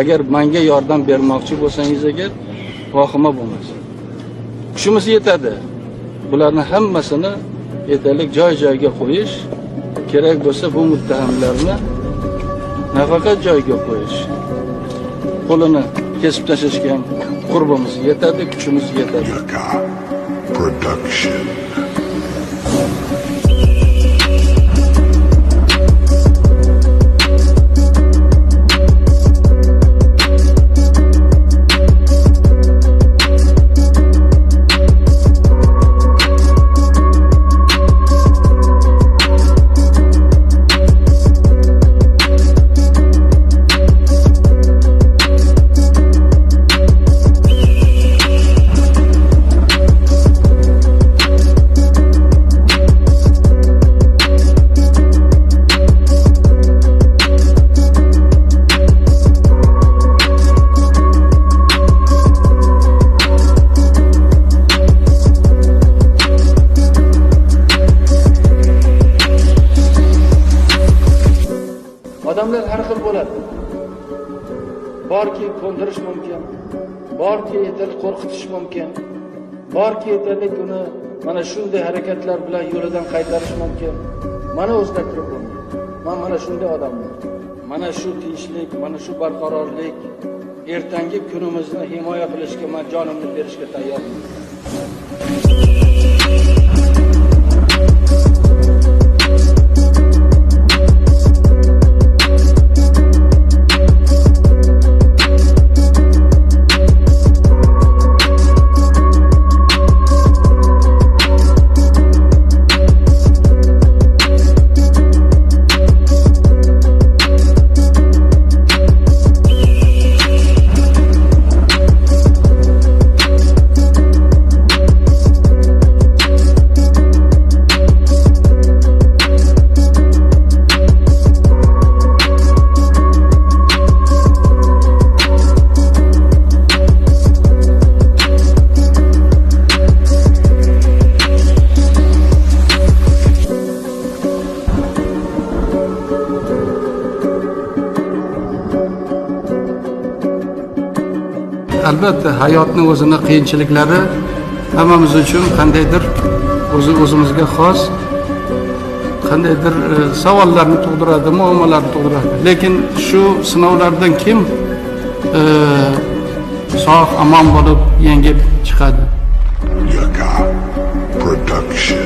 agar menga yordam bermoqchi bo'lsangiz agar vohima bo'lmasin kuchimiz yetadi. Bularni hammasini aytaylik joy joyiga qo'yish kerak bo'lsa bu muttahamlarni nafaqat joyiga qo'yish. Qo'lini kesib tashlashga ham qurbimiz yetadi kuchimiz yetadi. Production. Odamlar har xil bo'ladi. Borki ko'ndirish mumkin borki aytaylik qo'rqitish mumkin borki aytaylik uni mana shunday harakatlar bilan yo'lidan qaytarish mumkin. Mana o'zgartirib bo'lmaydi man mana shunday odamman. Mana shu tinchlik mana shu barqarorlik ertangi kunimizni himoya qilishga man jonimni berishga tayyorman. Albatta hayotni o'zini qiyinchiliklari hammamiz uchun qandaydir o'zi o'zimizga xos qandaydir e, savollarni tug'diradi muammolarni tug'diradi lekin shu sinovlardan kim e, sog' omon bo'lib yengib chiqadi Yaka Production.